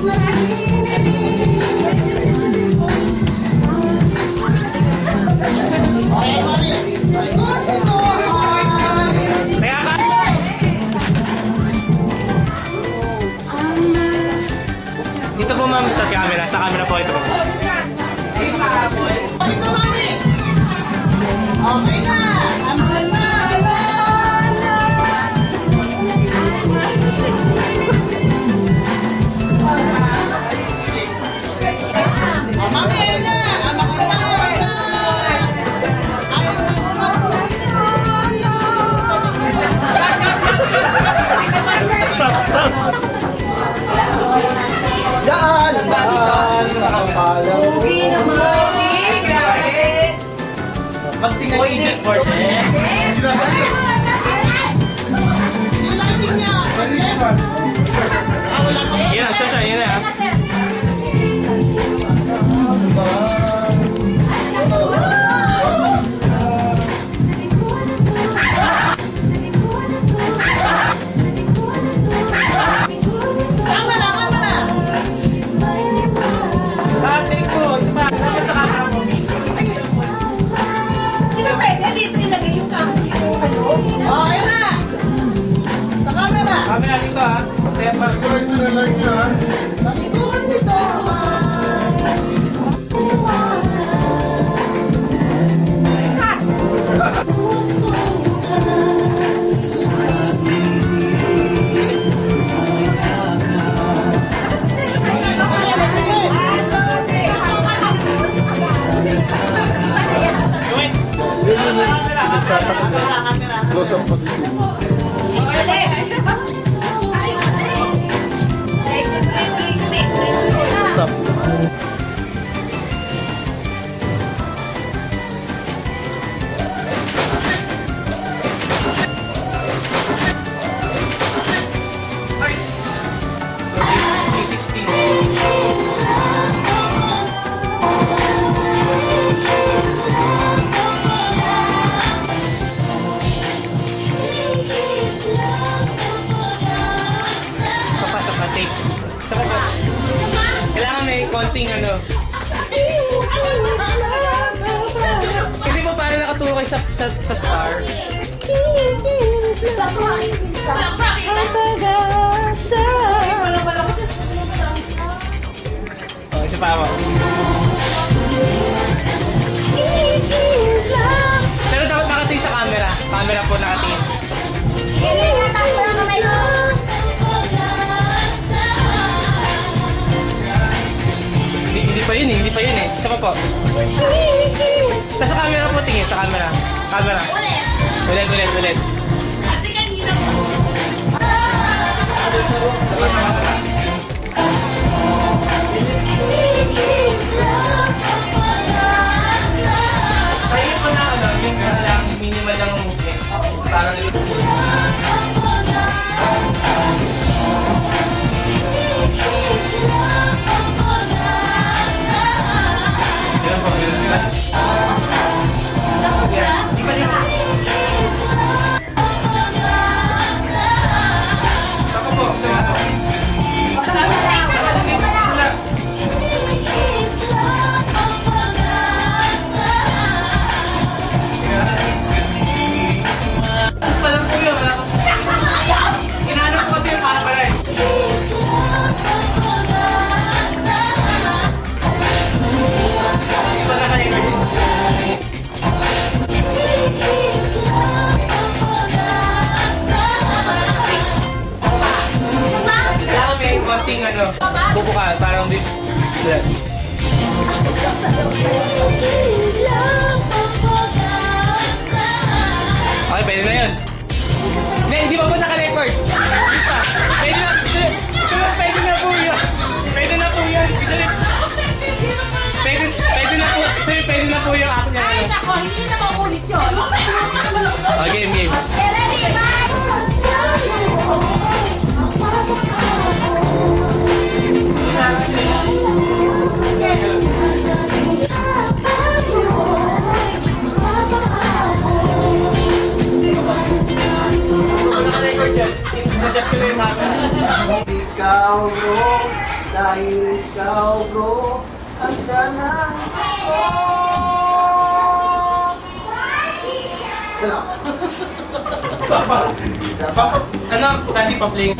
Dito po ma'am sa camera. Sa camera po ito po. Daan! Sa palaw! Magtingnan ni Jack Ford. Yan, siya siya. Yan na. 네. May konting ano. Kasi po paano nakatulog kayo sa, sa, sa star? Oh, isa pa ako. Pero dapat nakatingin sa camera. Camera po nakatingin. Pa yun eh, hindi pa yun eh. Isa pa po. Sa, sa camera po tingin, sa camera. Camera. Ulit, ulit, ulit. Kaya Pa po naka-record. Hindi pa. Pwede na, sunod, pwede na po yun. Pwede na po yun. Sunod, pwede, pwede na po, sunod, pwede na po yung yung ano. hindi na maulit yun. Okay, game, game. Ano? Sandy pa playing?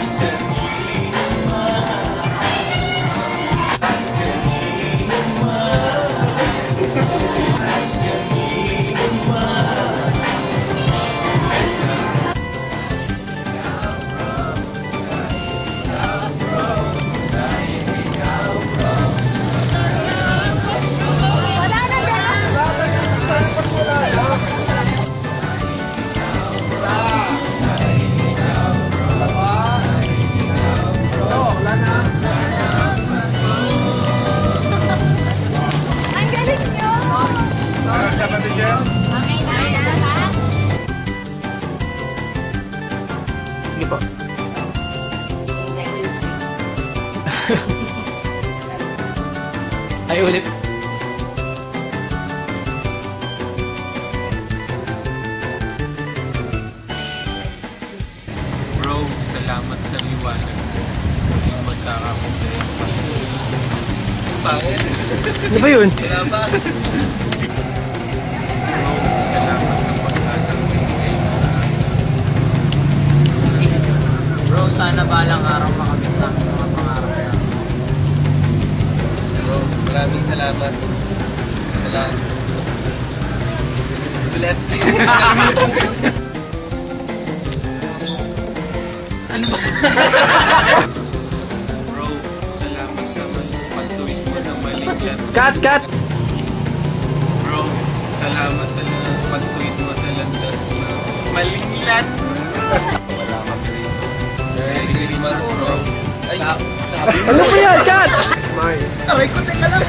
Ay, ulit. Bro, salamat sa liwanag ko. Hindi magkakaproblema. Pangit. Ano ba yun? Wala ba? Ulit. ano ba? Bro, salamat sa pagtuwid mo sa maligyan. Cut, cut! Bro, salamat sa pag-tweet mo sa landas na malingilan. Wala ka rin. Merry Christmas, bro. Ay, Ano ba yan? Cut! Sana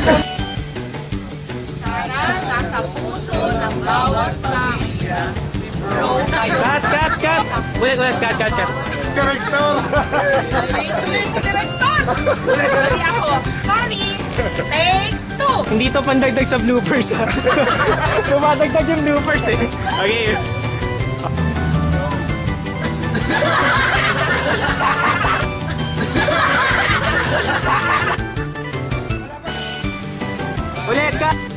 bawat pamilya. Cut, cut, cut! Ulit, ulit, cut, cut, cut. Direktor! Ulit si Direktor! Sorry ako. Sorry! Take two! Hindi to pandagdag sa bloopers ha. Tumadagdag yung bloopers eh. Okay. Ulit, cut!